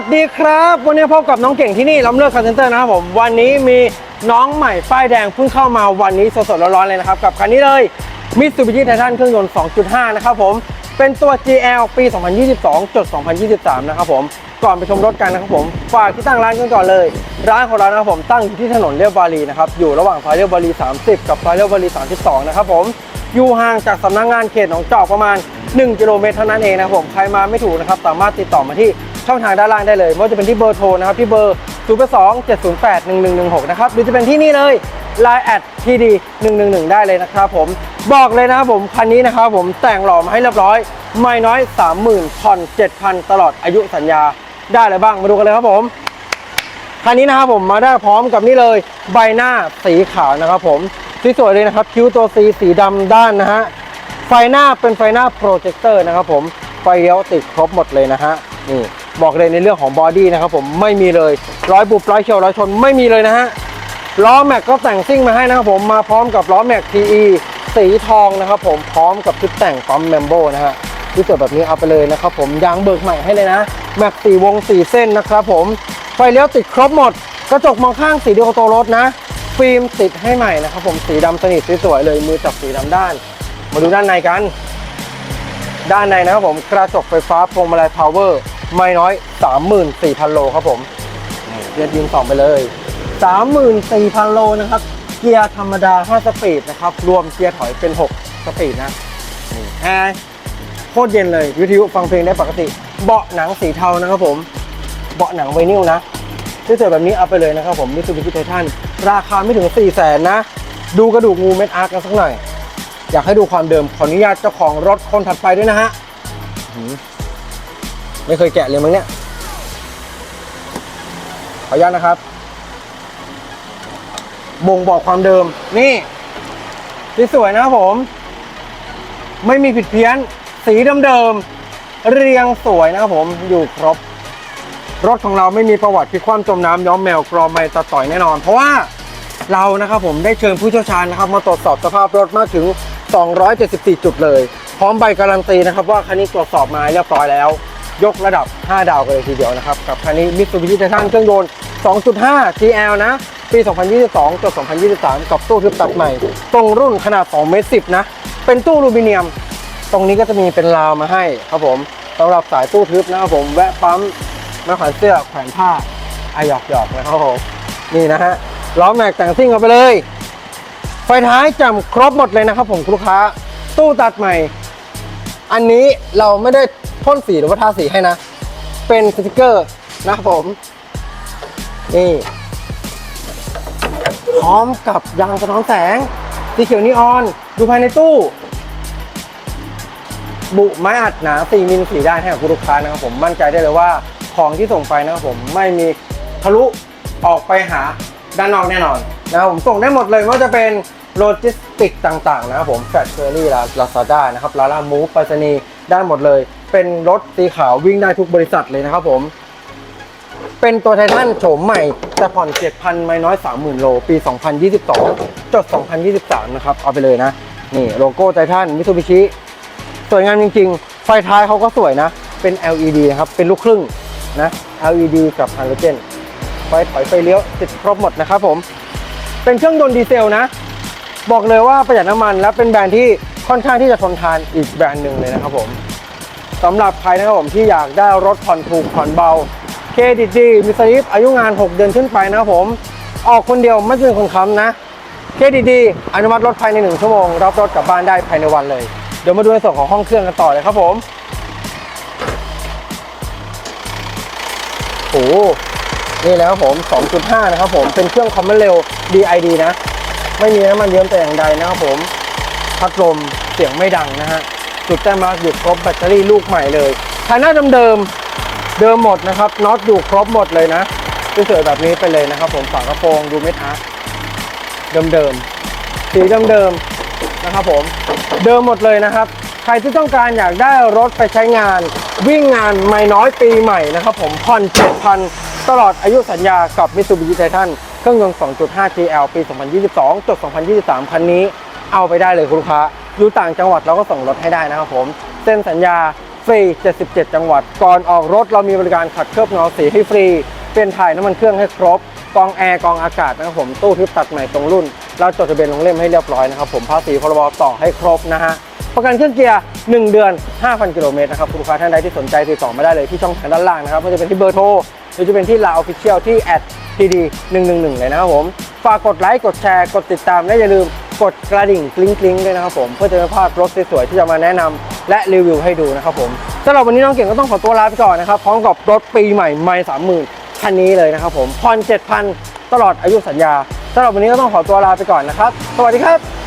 สดีครับ วันนี้พบกับน้องเก่งที่นี่ล้ำเลือกคาร์เซนเตอร์นะครับผม วันนี้มีน้องใหม่ป้ายแดงเพิ่งเข้ามาวันนี้สดๆร้อนๆเลยนะครับ กับคันนี้เลยมิตซูบิชิไททันเครื่องยนต์ 2.5 นะครับผม เป็นตัว GL ปี 2022จด2023 นะครับผม ก่อนไปชมรถกันนะครับผม ฝากที่ตั้งร้านกันก่อนเลย ร้านของเรานะครับผมตั้งอยู่ที่ถนนเรียบวารีนะครับ อยู่ระหว่างซอยเรียบวารี 30 กับซอยเรียบวารี 32 นะครับผม อยู่ห่างจากสำนักงานเขตหนองจอกประมาณ 1 กิโลเมตรเท่านั้นเองนะครับผม ใครมาไม่ถูกนะครับสามารถติดต่อมาที่ ช่องทางด้านล่างได้เลยไม่ว่าจะเป็นที่เบอร์โทรนะครับที่เบอร์ 0 2 7 0 8 1 1 1 6 นะครับหรือจะเป็นที่นี่เลย Line แอดทีดี111 ได้เลยนะครับผมบอกเลยนะครับผมคันนี้นะครับผมแต่งหล่อมาให้เรียบร้อย ไม่น้อย 30,000ผ่อน7,000 ตลอดอายุสัญญาได้อะไรบ้างมาดูกันเลยครับผมคันนี้นะครับผมมาได้พร้อมกับนี่เลยใบหน้าสีขาวนะครับผมสวยๆเลยนะครับคิ้วตัวซีสีดำด้านนะฮะไฟหน้าเป็นไฟหน้าโปรเจคเตอร์นะครับผมไฟเลี้ยวติดครบหมดเลยนะฮะนี่ บอกเลยในเรื่องของบอดี้นะครับผมไม่มีเลยร้อยบุบร้อยเฉียวร้อยชนไม่มีเลยนะฮะล้อแม็กก็แต่งซิ่งมาให้นะครับผมมาพร้อมกับล้อแม็ก TE สีทองนะครับผมพร้อมกับชุดแต่งปั๊มแมมโบนะฮะที่สวยแบบนี้เอาไปเลยนะครับผมยางเบิกใหม่ให้เลยนะแม็กสีวงสี่เส้นนะครับผมไฟเลี้ยวติดครบหมด กระจกมองข้างสีเดียวกับตัวรถนะ ฟิล์มติดให้ใหม่นะครับผมสีดำสนิทสวยๆเลยมือจับสีดำด้าน มาดูด้านในกัน ด้านในนะครับผมกระจกไฟฟ้าพวงมาลัยพาวเวอร์ ไม่น้อย 34,000 โลครับผมนี่เรียกยิงสองไปเลย 34,000 โลนะครับ เกียร์ธรรมดา 5 สปีดนะครับ รวมเกียร์ถอยเป็น 6 สปีดนะนี่แอร์โคตรเย็นเลยวิทยุฟังเพลงได้ปกติ เบาะหนังสีเทานะครับผม เบาะหนังไวนิลนะที่สวยแบบนี้เอาไปเลยนะครับผมมิตซูบิชิไททันราคาไม่ถึง 4 0 0แสนนะ ดูกระดูกงูเม็ดอาร์กกันสักหน่อย อยากให้ดูความเดิมขออนุญาตเจ้าของรถคนถัดไปด้วยนะฮะอื้อหือ ไม่เคยแกะเลยมั้งเนี่ย ขออนุญาตนะครับ บ่งบอกความเดิม นี่ที่สวยนะครับผม ไม่มีผิดเพี้ยน สีเดิมๆ เรียงสวยนะครับผม อยู่ครบ รถของเราไม่มีประวัติพลิกคว่ำจมน้ำย้อมแมวกรอมไม่ตัดต่อยแน่นอน เพราะว่าเรานะครับผมได้เชิญผู้เชี่ยวชาญนะครับ มาตรวจสอบสภาพรถมากถึง 274 จุดเลย พร้อมใบการันตีนะครับว่าคันนี้ตรวจสอบมาเรียบร้อยแล้ว ยกระดับ 5 ดาวกันเลยทีเดียวนะครับ กับคันนี้ Mitsubishi Titan เครื่องยนต์ 2.5 GL นะ ปี 2022จด2023 กับตู้ทึบตัดใหม่ ตรงรุ่นขนาด2เมตร10 นะ เป็นตู้อลูมิเนียม ตรงนี้ก็จะมีเป็นราวมาให้ครับผมสำหรับสายตู้ทึบนะครับผมแวะปั๊มมาขวนเสื้อแขวนผ้าอาหยอกหยอกนะครับผมนี่นะฮะล้อแม็กแต่งซิ่งเอาไปเลย ไฟท้ายจำครบหมดเลยนะครับผมลูกค้า ตู้ตัดใหม่ อันนี้เราไม่ได้พ่นสีหรือว่าทาสีให้นะ เป็นสติกเกอร์นะครับผม นี่พร้อมกับยางสะท้อนแสง สีเขียวนีออน ดูภายในตู้ บุไม้อัดหนา4มิลสีได้ให้กับคุณลูกค้านะครับผมมั่นใจได้เลยว่าของที่ส่งไปนะครับผมไม่มีทะลุออกไปหาด้านนอกแน่นอนนะครับผมส่งได้หมดเลยไม่ว่าจะเป็น โลจิสติกต่างๆ นะครับผมแฟชเชอรี่ลาซาด้านะครับลาล่ามูฟไปรษณีย์ได้หมดเลย เป็นรถสีขาววิ่งได้ทุกบริษัทเลยนะครับผมเป็นตัวไททันโฉมใหม่ แต่ผ่อน 7,000 ไม่น้อย 30,000 โล ปี 2022 จด 2023 นะครับ เอาไปเลยนะ นี่โลโก้ไททันมิ t ซูบิชิสวยงามจริง ๆ ไฟท้ายเขาก็สวยนะ เป็น LED นะครับ เป็นลูกครึ่งนะ LED กับฮาโลเจนไฟถอยไฟเลี้ยวติดครบหมดนะครับผม เป็นเครื่องยนต์ดีเซลนะ บอกเลยว่าประหยัดน้ำมัน และเป็นแบรนด์ที่ค่อนข้างที่จะทนทานอีกแบรนด์หนึ่งเลยนะครับผมสำหรับใครนะครับผมที่อยากได้รถผ่อนถูกผ่อนเบาเครดิตดีมีสลิปอายุงาน 6 เดือนขึ้นไปนะครับผม ออกคนเดียวไม่เป็นคนค้ำนะเครดิตดีอนุมัติรถภายใน 1 ชั่วโมง รับรถกลับบ้านได้ภายในวันเลย เดี๋ยวมาดูในส่วนของห้องเครื่องกันต่อเลยครับผมโอ้โหนี่แล้วผม 2.5 นะครับผม เป็นเครื่องคอมมอนเร็ว DID นะ ไม่มีน้ำมันเยิ้มแต่อย่างใดนะครับผม พัดลมเสียงไม่ดังนะฮะ จุดแต้มมาร์กอยู่ครบแบตเตอรี่ลูกใหม่เลยภายหน้าเดิมๆเดิมหมดนะครับน็อตอยู่ครบหมดเลยนะสวยๆแบบนี้ไปเลยนะครับ ผมฝากระโปรงดูเม็ดอาร์คเดิมๆสีเดิมๆนะครับผม เดิมหมดเลยนะครับ ใครที่ต้องการอยากได้รถไปใช้งาน วิ่งงานไม่น้อยปีใหม่นะครับ ผมผ่อน7,000ตลอดอายุสัญญากับ Mitsubishi Titan เครื่องยนต์ 2.5 GL ปี 2022 จด 2023 คันนี้ เอาไปได้เลยคุณลูกค้า อยู่ต่างจังหวัดเราก็ส่งรถให้ได้นะครับผมเซ็นสัญญาฟรี 77 จังหวัด ก่อนออกรถเรามีบริการขัดเคลือบเงาสีให้ฟรี เป็นถ่ายน้ำมันเครื่องให้ครบ กองแอร์กองอากาศนะครับผม ตู้ทึบตัดใหม่ตรงรุ่น เราจดทะเบียนลงเล่มให้เรียบร้อยนะครับผม ภาษีพรบต่อให้ครบนะฮะ ประกันเครื่องเกียร์ 1 เดือน 5,000 กิโลเมตรนะครับ คุณลูกค้าท่านใดที่สนใจติดต่อมาได้เลยที่ช่องทางด้านล่างนะครับไม่ว่าจะเป็นที่เบอร์โทรหรือจะเป็นที่ลาออฟฟิเชียลที่แอด ดีๆ111 เลยนะครับผม ฝากกดไลค์ กดแชร์ กดติดตาม และอย่าลืมกดกระดิ่งกริ๊งกริ๊งด้วยนะครับผม เพื่อจะไม่พลาดรถสวยๆที่จะมาแนะนำและรีวิวให้ดูนะครับผมสำหรับวันนี้น้องเก่งก็ต้องขอตัวลาไปก่อนนะครับพร้อมกับรถปีใหม่ไม่สามหมื่นคันนี้เลยนะครับผมผ่อน7,000 ตลอดอายุสัญญาสำหรับวันนี้ก็ต้องขอตัวลาไปก่อนนะครับ สวัสดีครับ